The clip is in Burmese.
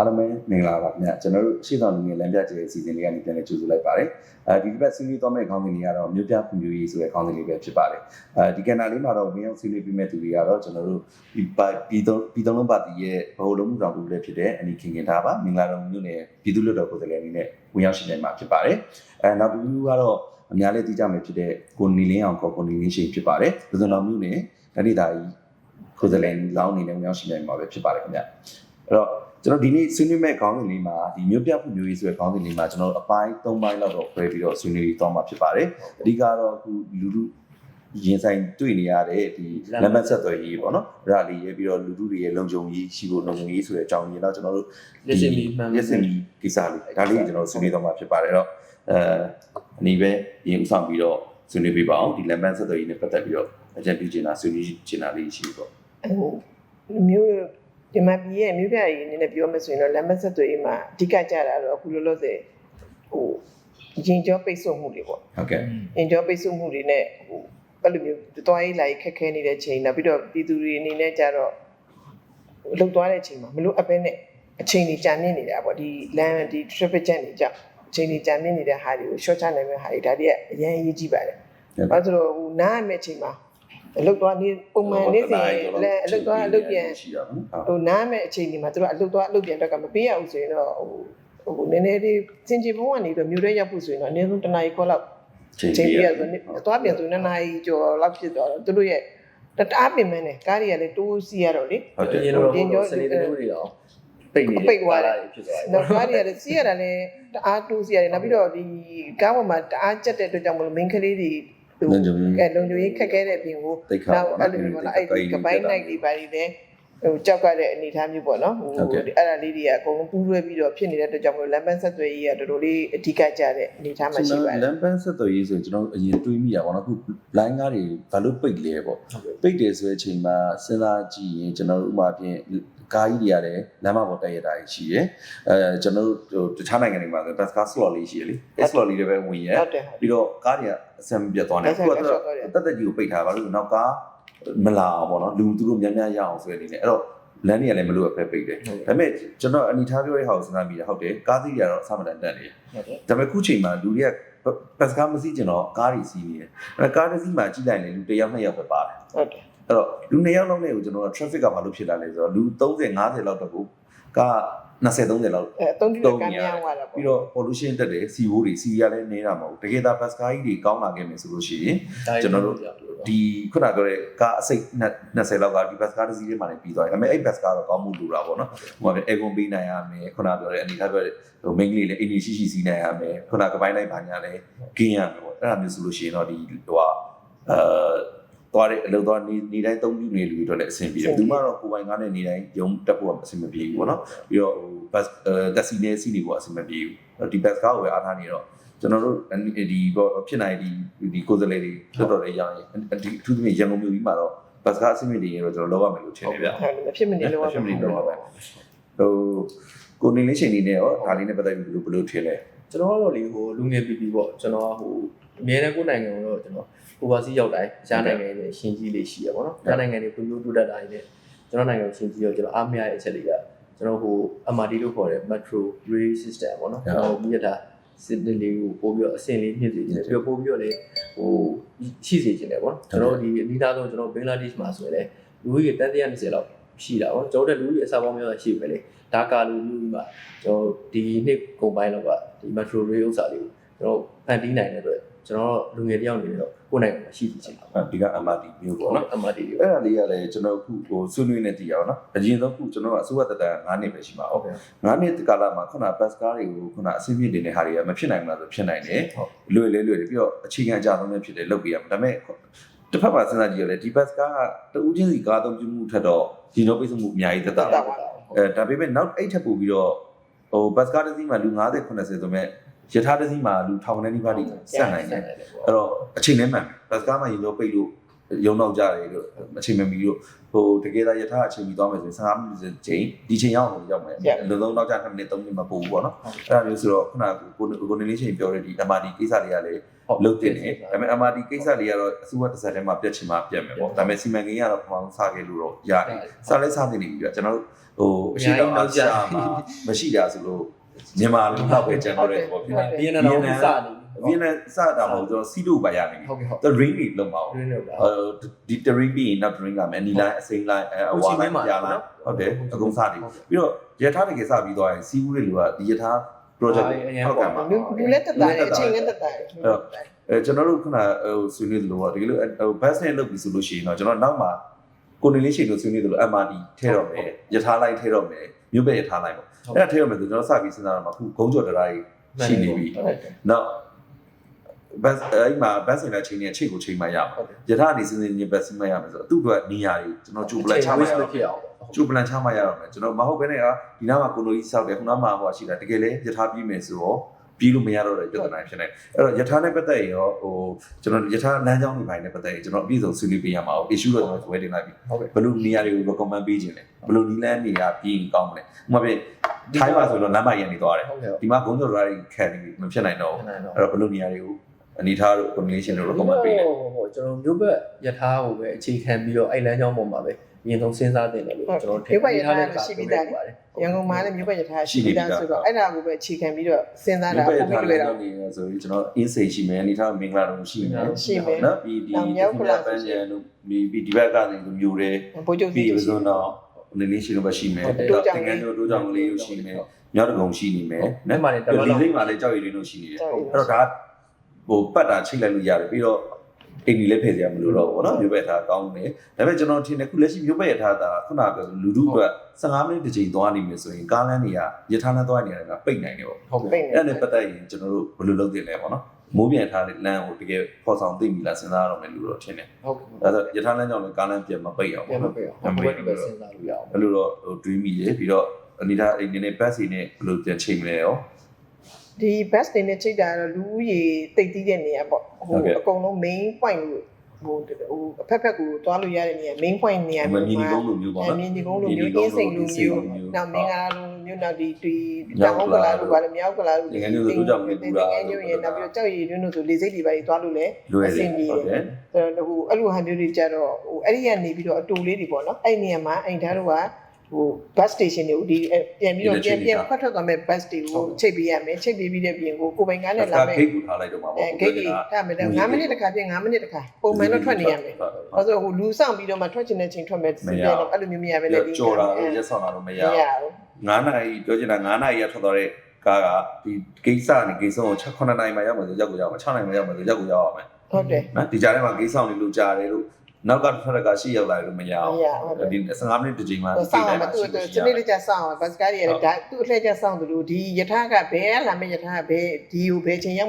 အားလုံးပဲမင်္ဂလာပါခင်ဗျာကျွန်တော်တို့ရှေ့ဆောင်လူငယ်လမ်းပြကျဲအစီအစဉ်လေးကနေပြန်လည်ကြိုဆိုလိုက်ပါတယ်အဲဒီတစ်ပတ်ဆွေးနွေးသွားမယ့်ခေါင်းစဉ်လေးကတော့မြို့ပြဖွံ့ဖြိုးရေးဆိုတဲ့ခေါင်းစဉ်လေးပဲဖြစ်ပါတယ်အဲဒီကဏ္ဍလေးမှာတော့ဝင်ရောက်ဆွေးနွေးပြီးမဲ့သူတွေကတော့ကျွန်တော်တို့ဒီပါပြည်သုံးပြည်သုံးလုံးပါတီရဲ့ဗဟိုလုံးမှုဆောင်မှုလည်းဖြစ်တဲ့အနီခင်ခင်ထားပါမင်္ဂလာတော်မြို့နယ်ပြည်သူ့လွှတ်တော်ကိုယ်စားလှယ်အနေနဲ့ဝင်ရောက်ရှိနေမှာဖြစ်ပါတယ်အဲနောက်တစ်ခုကတော့အများလေးသိကြမယ်ဖြစ်တဲ့ကိုနီလင်းအောင်ခေါ်ကိုနီလင်းရှိဖြစ်ပါတယ်လူစုံတော်မြို့နယ်ဒဏိတာကြီးကိုယ်စားလှယ်လောင်းအနေနဲ့ဝင်ရောက်ရှိနေမှာပဲဖြစ်ပါတယ်ခင်ဗျအဲ့တော့ ကျွန်တော်ဒီနေ့ဆွေးနွေးမဲ့ခေါင်းစဉ်လေးမှာဒီမြို့ပြဖွံ့ဖြိုးရေးဆိုတဲ့ခေါင်းစဉ်လေးမှာကျွန်တော်အပိုင်း၃ပိုင်းလောက်တော့ခွဲပြီးတော့ဆွေးနွေးသွားမှာဖြစ်ပါတယ်အဓိကတော့အခုလူလူရင်ဆိုင်တွေ့နေရတဲ့ဒီလက်မှတ်ဆက်သွယ်ရေးပေါ့နော်အဲ့ဒါလေးရေးပြီးတော့လူလူတွေရဲ့လုံခြုံရေးရှိဖို့လုံခြုံရေးဆိုတဲ့အကြောင်းရင်းတော့ကျွန်တော်တို့လက်စင်မီမှန်ရက်စင်မီကိစ္စလေးဒါလေးကျွန်တော်ဆွေးနွေးသွားမှာဖြစ်ပါတယ်အဲ့တော့အဲအနည်းပဲရင်ဥဆောင်ပြီးတော့ဆွေးနွေးပေးပါအောင်ဒီလက်မှတ်ဆက်သွယ်ရေးနဲ့ပတ်သက်ပြီးတော့အကြံပြုချင်တာဆွေးနွေးချင်တာလေးရှိပေါ့ဟိုမျိုး ဒီမှာပြည်ရဲ့မြို့ပြရေးအနေနဲ့ပြောမယ်ဆိုရင်တော့လမ်းမဆက်သွယ်ရေးမှာအဓိကကြတာတော့အခုလောလောဆယ်ဟိုရင်ကျော်ပိတ်ဆို့မှုတွေပေါ့ဟုတ်ကဲ့ရင်ကျော်ပိတ်ဆို့မှုတွေနဲ့ဟိုအဲ့လိုမျိုးသွားရေးလာရေးခက်ခဲနေတဲ့ချိန်နောက်ပြီးတော့ပြည်သူတွေအနေနဲ့ကြတော့လှုပ်သွားတဲ့ချိန်မှာမလို့အပဲနဲ့အချိန်ကြီးကြာမြင့်နေတာပေါ့ဒီလမ်းဒီ traffic jam တွေကြောင့်အချိန်ကြီးကြာမြင့်နေတဲ့ဟာတွေကို short ချနိုင်မယ့်ဟာတွေဒါတွေကအရင်အရေးကြီးပါတယ်။ဘာလို့ဆိုတော့ဟိုနားရမယ့်ချိန်မှာ အလုပ်သွားနေပုံမှန်နေ့စဉ်လည်းအလုပ်သွားအလုပ်ပြန်ရှိတာဟုတ်ဟိုနားမဲ့အချိန်ဒီမှာသူတို့အလုပ်သွားအလုပ်ပြန်တော့ကမပေးရဘူးဆိုရင်တော့ဟိုဟိုနည်းနည်းလေးစင်ကြင်ဘုံကနေတော့မြို့ထဲရောက်ဖို့ဆိုရင်တော့အနည်းဆုံးတစ်နာရီခွက်လောက်ချိန်ချိန်ပြပြရရဆိုတော့သွားပြန်ဆိုရင်နှစ်နာရီကျော်လောက်ဖြစ်သွားတော့သူတို့ရဲ့တတအားပင်မနဲ့ကားတွေကလည်းတိုးစီရတော့လေဟုတ်တယ်ရင်တော့စနေတမျိုးတွေတော့ပိတ်နေဖြစ်သွားတယ်နောက်ကားတွေကလည်းစီရတာလည်းတအားတိုးစီရတယ်နောက်ပြီးတော့ဒီကားပေါ်မှာတအားကြက်တဲ့အတွက်ကြောင့်မလို့ main ကလေးတွေ ဟိုလုံခြုံရေးအဲလုံခြုံရေးခက်ခဲတဲ့အပြင်ကိုတိတ်ခါနောက်ပေါ့အဲ့လိုမျိုးပေါ့နော်အဲ့ဒီကပိုင်းနိုင်တွေပါနေတယ် ဟိုကြောက်ကတဲ့အနေအထားမျိုးပေါ့နော်ဟိုဟုတ်ကဲ့အဲ့ဒါလေးတွေကအကုန်လုံးပူးတွဲပြီးတော့ဖြစ်နေတဲ့အတွက်ကြောင့်မလို့လမ်းပန်းဆက်သွယ်ရေးကတော်တော်လေးအဓိကကျတဲ့အနေအထားမှာရှိပါတယ်လမ်းပန်းဆက်သွယ်ရေးဆိုရင်ကျွန်တော်တို့အရင်တွေးမိတာပေါ့နော်အခု line ကားတွေဘာလို့ပိတ်လဲပေါ့ဟုတ်ကဲ့ပိတ်တယ်ဆိုတဲ့အချိန်မှာစဉ်းစားကြည့်ရင်ကျွန်တော်တို့ဥပမာဖြင့်ကားကြီးတွေရတယ်လမ်းမပေါ်တက်ရတာရှိတယ်အဲကျွန်တော်တို့ဟိုတခြားနိုင်ငံတွေမှာဆို bus car slot လေးရှိတယ်လေ slot လေးတွေပဲဝင်ရဟုတ်တယ်ဟုတ်တယ်ပြီးတော့ကားတွေကအဆင်မပြတ်သွားနေအဲ့ဒါအခုကကတ slot သွားတယ်တက်တက်ကြီးကိုပိတ်ထားပါလို့နောက်ကား မလာအောင်ပေါ့နော်လူသူတို့များများရအောင်ဆိုတဲ့အနေနဲ့အဲ့တော့လမ်းတွေကလည်းမလို့အဖက်ပိတ်တယ်ဒါပေမဲ့ကျွန်တော်အနေထားပြောတဲ့ဟာကိုစဉ်းစားမိတာဟုတ်တယ်ကားသီးတွေကတော့အဆမတန်တက်နေတယ်ဟုတ်တယ်ဒါပေမဲ့ခုချိန်မှာလူတွေကဘတ်စကားမစီးကျင်တော့ကားတွေစီးနေတယ်အဲကားတစ်စီးမှာကြည့်လိုက်ရင်လူတစ်ယောက်နှစ်ယောက်ပဲပါတယ်ဟုတ်တယ်အဲ့တော့လူနှစ်ယောက်လောက်နဲ့ကိုကျွန်တော်က traffic ကဘာလို့ဖြစ်လာလဲဆိုတော့လူ30 50လောက်တော့ကိုကား 20 30လောက်အဲအသုံးပြုတဲ့ကမ်းများသွားတာပေါ့ပြီးတော့ pollution တက်တယ်စီဘိုးတွေစီရလည်းနေတာမဟုတ်ဘူးတကယ်သားဘတ်စကားကြီးတွေကောင်းလာခဲ့မယ်ဆိုလို့ရှိရင်ဒီခုနပြောတဲ့ကားအစိတ်20လောက်ကဒီဘတ်စကားတစ်စီးလေးမှလည်းပြီးသွားတယ်ဒါပေမဲ့အဲ့ဘတ်စကားတော့ကောင်းမှုလိုတာပေါ့နော်ဟိုမှာအဲကွန်ပေးနိုင်ရမယ်ခုနပြောတဲ့အနေထားပြောတဲ့ဟို main ကလေးလည်းအင်းကြီးရှိရှိစီးနိုင်ရမယ်ခုနကပိုင်းလိုက်ပါညာလည်းဂင်းရမယ်ပေါ့အဲ့ဒါမျိုးဆိုလို့ရှိရင်တော့ဒီဟိုဟာအဲ သွားတဲ့အလုပ်သွားနေနေတိုင်းသုံးပြုနေလူတွေတော့လည်းအဆင်ပြေတယ်ဘူးမှတော့ကိုယ်ပိုင်ကားနဲ့နေတိုင်းရုံတက်ဖို့အဆင်မပြေဘူးပေါ့နော်ပြီးတော့ဟိုဘတ်အဲတက်စီနဲ့စီးနေဖို့အဆင်မပြေဘူးဒီဘတ်ကားကိုပဲအားထားနေတော့ကျွန်တော်တို့ဒီပေါ့ဖြစ်နိုင်ဒီဒီကိုယ်စားလှယ်တွေတော်တော်လေးရရင်ဒီအထူးသဖြင့်ရန်ကုန်မြို့ကြီးမှာတော့ဘတ်ကားအဆင်မပြေရင်တော့ကျွန်တော်လောက်ရမယ်လို့ထင်တယ်ဗျဟုတ်တယ်မဖြစ်မနေလို့ဖြစ်မနေလို့ပါပဲဟိုကိုနေလေးချိန်နေနဲ့ရောဒါလေးနဲ့ပတ်သက်ပြီးဘယ်လိုဘယ်လိုထင်လဲကျွန်တော်ကတော့လေဟိုလူငယ်ပီပီပေါ့ကျွန်တော်ကဟို အများနဲ့ကိုယ်နိုင်ငံကိုတော့ကျွန်တော်ဟိုပါစီရောက်တိုင်းရှားနိုင်ငံတွေရှင်ကြီးလေးရှိရပါတော့။ရှားနိုင်ငံတွေပုံပြတိုးတက်တာတွေနဲ့ကျွန်တော်နိုင်ငံကိုရှင်ကြီးရောကျွန်တော်အားမရတဲ့အချက်လေးကကျွန်တော်ဟို MRT လို့ခေါ်တဲ့ Metro Rail System ပေါ့နော်။ကျွန်တော်မြစ်တာစစ်တင်လေးကိုပို့ပြီးတော့အဆင့်လေးမြင့်စေချင်တယ်ပြီးတော့ပို့ပြီးတော့လေဟိုရှိစေချင်တယ်ပေါ့နော်ကျွန်တော်ဒီအနည်းသားဆုံးကျွန်တော်ဘင်္ဂလားဒေ့ရှ်မှာဆိုရင်လေလူကြီးတန်း120လောက်ရှိတာပေါ့ကျွန်တော်တို့လူကြီးအစားပေါင်းများစွာရှိပဲလေဒါကာလူလူကြီးမှာကျွန်တော်ဒီနှစ်ကုန်ပိုင်းလောက်ကဒီ Metro Rail ဥစ္စာလေးကိုကျွန်တော်ဖန်တီးနိုင်တဲ့အတွ က်ကျွန်တော်လူငယ်တယောက်အနေနဲ့တော့ကိုယ်နိုင်ငံမှာရှိစေချင်တာပေါ့ဒီက MRT မျိုးပေါ့နော်အမတီတွေအဲ့ဒါလေးကလည်းကျွန်တော်အခုဟိုဆွေးနွေးနေတည်ရအောင်နော်အရင်ဆုံးခုကျွန်တော်ကအစိုးရတက်တန်9နှစ်ပဲရှိပါဟုအောင်တ်ကဲ့9နှစ်ကာလမှာခုနဘတ်စကားတွေကိုခုနအဆင့်မြင့်နေတဲ့ဟာတွေကမဖြစ်နိုင်ဘူးလားဆိုဖြစ်နိုင်တယ်ဟုတ်လွယ်လဲလွယ်တယ်ပြီးတော့အခြေခံအကြဆုံးလည်းဖြစ်တယ်လုပ်ပြရမှာဒါပေမဲ့တစ်ဖက်မှာစဉ်းစားကြည့်ရလဲဒီဘတ်စကားကတူးချင်းစီကားသုံးပြုမှုထက်တော့ဒီတော့ပိတ်ဆို့မှုအများကြီးသက်သာပါအဲဒါပေမဲ့နောက်အဲ့ထပ်ပို့ပြီးတော့ဟိုဘတ်စကားတစ်စီးမှာလူ90 80ဆိုမဲ့ ယထာတစ်စီးမှာလူထောင်နဲ့နီးပါးတိဆက်နိုင်တယ်အဲ့တော့အချိန်နဲ့မှန်ဘတ်စကားမှာရေရောပိတ်လို့ရုံနောက်ကြတယ်လို့အချိန်မမီလို့ဟိုတကယ်တော့ယထာအချိန်မီသွားမယ်ဆိုရင်15မိနစ်ချိန်ဒီချိန်ရောက်လို့ရောက်မယ်လုံလုံနောက်ကြ2မိနစ်3မိနစ်မပို့ဘူးပေါ့နော်အဲ့ဒါမျိုးဆိုတော့ခုနကကိုကိုနေလေးချိန်ပြောတဲ့ဒီ MRD ကိစ္စတွေကလည်းလုတ်တင်တယ်ဒါပေမဲ့ MRD ကိစ္စတွေကတော့အစိုးရတစ်ဆက်တည်းမှာပြတ်ချင်မှပြတ်မယ်ပေါ့ဒါပေမဲ့စီမံကိန်းကတော့ပမာဏစခဲ့လို့တော့ရတယ်စလဲစတင်နေပြီပြကျွန်တော်တို့ဟိုအရှိတော်အရှာမှာမရှိတာဆိုလို့ မြန်မာလူတော့ပဲကျွန်တော်တို့ပေါ့ဖြစ်နေဗီယက်နမ်တော့စနေဗီယက်နမ်စတာမဟုတ်ကျွန်တော်စီတို့ပါရနေပြီဟုတ်ကဲ့ဟုတ် the ring တွေလုံးပါအောင်ရင်းလို့လားအဲဒီ terrain ပြီးရင်နောက် terrain ကမယ်နီလိုင်းအစိမ်းလိုင်းအဝါလိုင်းပြားလိုင်းဟုတ်တယ်အကုန်စတယ်ပြီးတော့ရထားတကယ်စပြီးသွားရင်စီးဘူးတွေလူကဒီရထား project ဟုတ်ကဲ့ပါလူလူလက်တက်တာတယ်အချိန်လက်တက်တာတယ်အဲကျွန်တော်တို့ခုနဟိုဆွေးနွေးသလိုပေါ့ဒီလိုဟို bus နဲ့လုပ်ပြီးဆိုလို့ရှိရင်တော့ကျွန်တော်နောက်မှာကိုနေလေးရှိလို့ဆွေးနွေးသလို MRD ထဲတော့မယ်ယထာလိုက်ထဲတော့မယ်မြို့ပဲယထာလိုက်ပေါ့ အဲ့ဒါထဲတော့မယ်ဆိုကျွန်တော်စပြီးစဉ်းစားတော့မှခုဂုံးကြော်တရားကြီးရှိနေပြီဟုတ်တယ်နောက် bus အဲ့မှာ bus နဲ့ချိန်နဲ့ချိတ်ကိုချိန်မှရမှာဟုတ်တယ်ယထာနေစဉ်စဉ်ချင်း bus မှရမယ်ဆိုတော့သူ့အတွက်နေရာကြီးကျွန်တော်ကြိုပလန်ချမှရမတော့ဖြစ်အောင်ကျိုးပလန်ချမှရတော့မယ်ကျွန်တော်မဟုတ်ဘဲနဲ့ကဒီနားမှာကိုလိုကြီးစောက်တယ်ခုနမှာဟိုရှိတာတကယ်လေယထာပြီးမယ်ဆိုတော့ပြီးလို့မရတော့တဲ့ပြဿနာဖြစ်နေအဲ့တော့ယထာနဲ့ပတ်သက်ရင်ရောဟိုကျွန်တော်ယထာလမ်းကြောင်းတွေပိုင်းနဲ့ပတ်သက်ရင်ကျွန်တော်အပြည့်စုံဆွေးနွေးပေးရမှာအောင် issue တော့ကျွန်တော်ဝယ်တင်လိုက်ပြီဟုတ်ကဲ့ဘယ်လိုနေရာတွေကို recommend ပေးခြင်းလဲဘယ်လိုနီးလန်းနေရာပြီးရင်ကောင်းမလဲဥပမာပြ ထိုင်းပါဆိုတော့လမ်းမရန်နေသွားတယ်ဟုတ်ကဲ့ဒီမှာဂုံးကျော် drive ခံနေပြီမဖြစ်နိုင်တော့ဘူးနိုင်တော့အဲ့တော့ဘယ်လိုနေရာတွေကိုအနေထားတို့ combination တို့ recommend ပေးလဲဟိုကျွန်တော်မျိုးဘက်ယထာကိုပဲအခြေခံပြီးတော့အဲ့လမ်းကြောင်းပေါ်မှာပဲအရင်ဆုံးစဉ်းစားတင်တယ်လို့ကျွန်တော်ထင်ပါတယ်ရန်ကုန်မှာလည်းမြို့ပတ်ရထားရှိပြီးသားဆိုတော့အဲ့ဒါကိုပဲအခြေခံပြီးတော့စဉ်းစားတာဒီပုံဘက်ပြီးထားလွယ်လဲတော့နေဆိုပြီးကျွန်တော် insane ရှိမယ်အနေထားမင်္ဂလာတော့ရှိမယ်ရှိမယ်နော်ပြီးဒီတောင်မြောက်ကုလားပန်းကျန်တို့ဒီဒီဘက်ကနေမျိုးတွေဘိုးချုပ်စီပြီးရဆိုတော့ နေလေးရှိလို့ပဲရှိမယ်ဟုတ်တယ်တော့သင်္ကန်းတို့တို့ကြောင့်လေးလို့ရှိမယ်မြောက်တကုံရှိနေမယ်အဲ့မှာလည်းတဒီပတ်လိလောက်မ့်မှာလည်းကြောက်ရည်လေးလို့ရှိနေတယ်အဲ့တော့ဒါဟိုပတ်တာချိတ်လိုက်လို့ရတယ်ပြီးတော့အိမ်ကြီးလည်းဖယ်စရာမလိုတော့ဘူးပေါ့နော်မျိုးပဲထားကောင်းတယ်ဒါပေမဲ့ကျွန်တော်ထင်တယ်ခုလက်ရှိမျိုးပဲရထားတာခုနကပြောလူလူအတွက်15မိနစ်တစ်ချိန်သွားနေမယ်ဆိုရင်ကားလမ်းတွေကရထားနဲ့သွားနေရတယ်ကပိတ်နိုင်တယ်ပေါ့ဟုတ်ကဲ့ပိတ်နေအဲ့ဒါနဲ့ပတ်သက်ရင်ကျွန်တော်တို့ဘယ်လိုလုပ်တင်လဲပေါ့နော် မိုးပြန်ထားတဲ့လမ်းကိုတကယ်ဖော်ဆောင်သိပြီလားစဉ်းစားရတော့မယ်လို့တော့ထင်တယ်ဟုတ်ကဲ့အဲ့ဒါဆိုရထားလမ်းကြောင့်လည်းကားလမ်းပြန်မပိတ်အောင်ပြန်ပေါ့မနော်ပြအောင်ဟုတ်ကဲ့ဒီပဲစဉ်းစားလို့ရအောင်အဲ့လိုတော့ဟို dream ကြီးရေပြီးတော့အနေထားအိမ်နေနဲ့ bus စီနဲ့ဘယ်လိုပြန်ချိန်မလဲရောဒီ bus တွေနဲ့ချိန်တာတော့လူဦးရေတိတ်တီးတဲ့နေရာပေါ့ဟိုအကုန်လုံး main point လို့ ဟိုဟိုအဖက်ဖက်ကိုတွားလို့ရတဲ့နေရာ main point နေရာမမီနီကုန်းလိုမျိုးပေါ့အနော်မြင်ဒီကုန်းလိုမျိုးအင်းစိန်လိုမျိုးနောက်မင်္ဂလာလိုမျိုးနောက်ဒီဒီတောင်ဟုတ်ကလာလိုပါလေမြောက်ကလာလိုငယ်မျိုးရင်နောက်ပြီးတော့ကြောက်ရည်တွင်းတို့ဆိုလေစိတ်တွေပါတွားလို့လဲလွယ်အဆတယ်င်ပြေဟုတ်တယ်ဆိုတော့ဟိုအဲ့လိုဟာမျိုးတွေကြတော့ဟိုအဲ့ဒီကနေပြီးတော့အတူလေးတွေပေါ့နော်အဲ့ဒီနေရာမှာအိမ်သားတို့က ဟို bus station တွေကိုဒီပြန်ပြီးတော့ပြန်ပြန်ခွတ်ထွက်သွားမဲ့ bus တွေကိုချိတ်ပေးရမယ်ချိတ်ပေးပြီးတဲ့ပြင်ကိုကိုပိုင်ကားနဲ့လာဒါမယ်ဂိတ်ကိုထားလိုက်တော့မှာပေါ့အဲဂိတ်ကြီးထားမယ်တော့9မိနစ်တစ်ခါပြင်9မိနစ်တစ်ခါပုံမှန်တော့ထွက်နေရမယ်။အဲဆိုဟိုလူဆောင်ပြီးတော့မှထွက်ချင်တဲ့ချိန်ထွက်မယ်စီးတယ်တော့အဲ့လိုမျိုးမရပဲလေဒီကြော်တာလို့ရက်ဆောင်တာလို့မရမဘူးရဘူး9နာရီပြောချင်တာ9နာရီရထွက်သွားတဲ့ကားကဒီဂိတ်စနေဂိတ်ဆုံးကို6 9နာရီမှရောက်မှဆိုရောက်ကိုရောက်မှာ6နာရီမှရောက်မှဆိုရောက်ကိုရောက်အောင်မယ်ဟုတ်တယ်နော်ဒီကြားထဲမှာဂိတ်ဆောင်နေလို့ကြားတယ်လို့ နောက်ကထွက်တဲ့ကရှေ့ရောက်လာတယ်လို့မရမအောင်ရဟုတ်တယ်ဒီ15မိနစ်တစ်ချိန်မှဟိုဆောင်မှာသူ့စနေလေးကျဆောင်ဘတ်စကားတွေဒါသူ့အလှည့်ကျဆောင်သူလို့ဒီယထာကဘယ်လာမယ့်ယထာကဘယ်ဒီကိုဘယ်ချိန်ရောက်မယ်